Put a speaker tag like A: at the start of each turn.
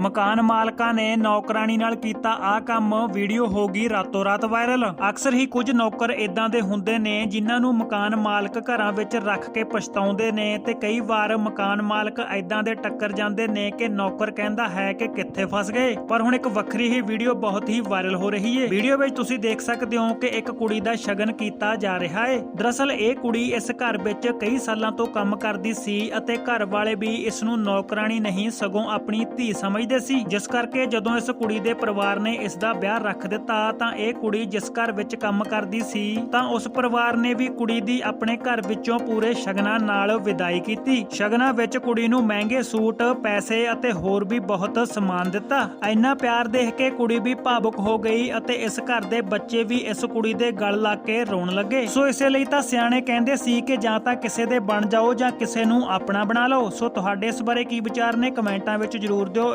A: ਮਕਾਨ ਮਾਲਕਾਂ ਨੇ ਨੌਕਰਾਨੀ ਨਾਲ ਕੀਤਾ ਆਹ ਕੰਮ। ਵੀਡੀਓ ਹੋ ਗਈ ਰਾਤੋਂ ਰਾਤ ਵਾਇਰਲ। ਅਕਸਰ ਹੀ ਕੁਝ ਨੌਕਰ ਇਦਾਂ ਦੇ ਹੁੰਦੇ ਨੇ ਜਿਨ੍ਹਾਂ ਨੂੰ ਮਕਾਨ ਮਾਲਕ ਘਰਾਂ ਵਿੱਚ ਰੱਖ ਕੇ ਪਛਤਾਉਂਦੇ ਨੇ ਤੇ ਕਈ ਵਾਰ ਮਕਾਨ ਮਾਲਕ ਇਦਾਂ ਦੇ ਟੱਕਰ ਜਾਂਦੇ ਨੇ ਕਿ ਨੌਕਰ ਕਹਿੰਦਾ ਹੈ ਕਿ ਕਿੱਥੇ ਫਸ ਗਏ। ਪਰ ਹੁਣ ਇੱਕ ਵੱਖਰੀ ਹੀ ਵੀਡੀਓ ਬਹੁਤ ਹੀ ਵਾਇਰਲ ਹੋ ਰਹੀ ਹੈ ਵੀਡੀਓ ਵਿੱਚ ਤੁਸੀਂ ਦੇਖ ਸਕਦੇ ਹੋ ਕਿ ਇੱਕ ਕੁੜੀ ਦਾ ਸ਼ਗਨ ਕੀਤਾ ਜਾ ਰਿਹਾ ਹੈ ਦਰਅਸਲ ਇਹ ਕੁੜੀ ਇਸ ਘਰ ਵਿੱਚ ਕਈ ਸਾਲਾਂ ਤੋਂ ਕੰਮ ਕਰਦੀ ਸੀ ਅਤੇ ਘਰ ਵਾਲੇ ਵੀ ਇਸ ਨੂੰ ਨੌਕਰਾਨੀ ਨਹੀਂ ਸਗੋਂ ਆਪਣੀ ਧੀ ਸਮਝ ਸਮਝਦੇ ਸੀ। ਜਿਸ ਕਰਕੇ ਜਦੋਂ ਇਸ ਕੁੜੀ ਦੇ ਪਰਿਵਾਰ ਨੇ ਇਸ ਦਾ ਵਿਆਹ ਰੱਖ ਦਿੱਤਾ, ਤਾਂ ਇਹ ਕੁੜੀ ਜਿਸ ਘਰ ਵਿੱਚ ਕੰਮ ਕਰਦੀ ਸੀ, ਤਾਂ ਉਸ ਪਰਿਵਾਰ ਨੇ ਵੀ ਕੁੜੀ ਦੀ ਆਪਣੇ ਘਰ ਵਿੱਚੋਂ ਪੂਰੇ ਸ਼ਗਨਾਂ ਨਾਲ ਵਿਦਾਈ ਕੀਤੀ। ਸ਼ਗਨਾਂ ਵਿੱਚ ਕੁੜੀ ਨੂੰ ਮਹਿੰਗੇ ਸੂਟ, ਪੈਸੇ ਅਤੇ ਹੋਰ ਵੀ ਬਹੁਤ ਸਮਾਨ ਦਿੱਤਾ। ਇੰਨਾ ਪਿਆਰ ਦੇਖ ਕੇ ਕੁੜੀ ਵੀ ਭਾਵੁਕ ਹੋ ਗਈ ਅਤੇ ਇਸ ਘਰ ਦੇ ਬੱਚੇ ਵੀ ਇਸ ਕੁੜੀ ਦੇ ਗਲ ਲਾ ਕੇ ਰੋਣ ਲੱਗੇ। ਸੋ ਇਸੇ ਲਈ ਤਾਂ ਸਿਆਣੇ ਕਹਿੰਦੇ ਸੀ ਕਿ ਜਾਂ ਤਾਂ ਕਿਸੇ ਦੇ ਬਣ ਜਾਓ ਜਾਂ ਕਿਸੇ ਨੂੰ ਆਪਣਾ ਬਣਾ ਲਓ। ਸੋ ਤੁਹਾਡੇ ਇਸ ਬਾਰੇ ਕੀ ਵਿਚਾਰ ਨੇ? ਕਮੈਂਟਾਂ ਵਿੱਚ ਜਰੂਰ ਦਿਓ।